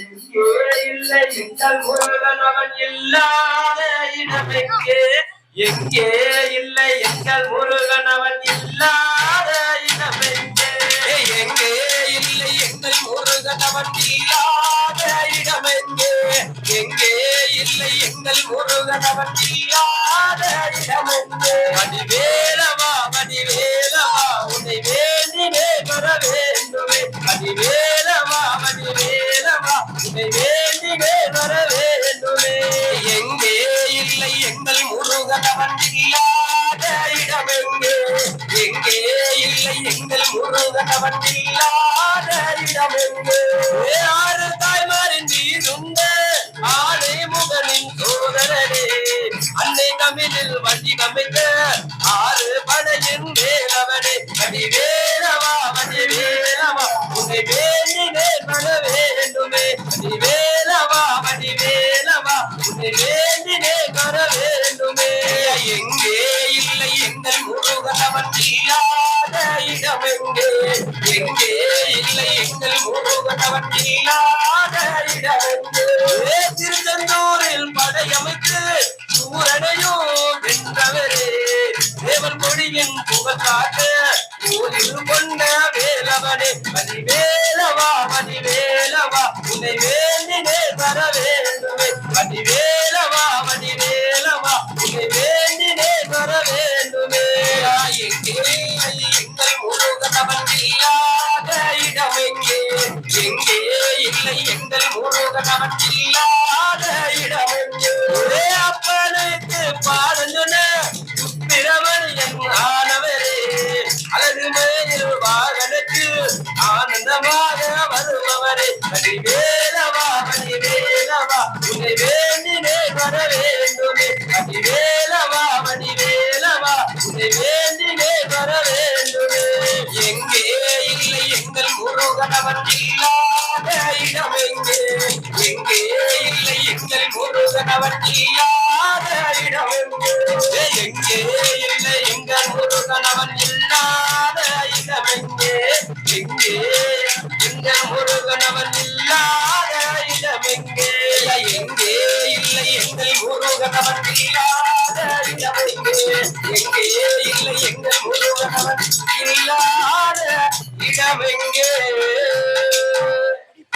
எங்கே இல்லை எங்கள் முருகன் அவன் இல்லாத இடமெங்கே. எங்கே இல்லை எங்கள் முருகன் அவன் இல்லாத இடமெங்கே. எங்கே இல்லை எங்கள் முருகன் அவன் இல்லாத இடமெங்கே. எங்கே இல்லை எங்கள் முருகன் அவன் இல்லாத இடமெங்கே. மணிவேலவா வேண்டினே வர வேண்டுமே. எங்கே இல்லை எங்கள் முருகனவன் இல்லாத இடமெங்கே. எங்கே இல்லை எங்கள் முருகனவன் அவன் இல்லாத இடமெங்கே. ஆறு தாய்மாரின் வீருந்த ஆலை முகனின் சோதரனே. அன்னை தமிழில் வண்டி கமித்த முருகன் இல்லாத திருச்செந்தூரில் படையமைத்து சூரனையும் வென்றவரே. தேவன் மொழியின் புகழ் காக்க ஊரில் கொண்ட வேலவனே. மதிவேலவா மதிவேலவா உன்னை வேண்டினே தர வேண்டுமே மதிவேலவா மதிவேலவா உன்னை வேண்டினே தர வேண்டுமே எங்கே எங்கே இல்லை எங்கள் முருகன் அவன் இல்லாத இடமெங்கே ஒரே அப்பனுக்கு பாடம் சொன்ன பிறவர் என் ஆனவரே. அழகு மேல் வாகனத்து ஆனந்தமாக வருபவரே. மணி இடமெங்கே எங்கே? இல்லை எங்கள் முருகன் அவன் இல்லாத இடமெங்கே எங்கே இல்லை எங்கள் முருகன் அவன் இல்லாத இடமெங்கே எங்கே எங்கள் முருகன் அவன் இல்லாத இடமெங்கே எங்கே இல்லை எங்கள் முருகன் அவன் இல்லாத இடமெங்கே எங்கே இல்லை எங்கள் முருகன் அவன் இல்லாத இடமெங்கே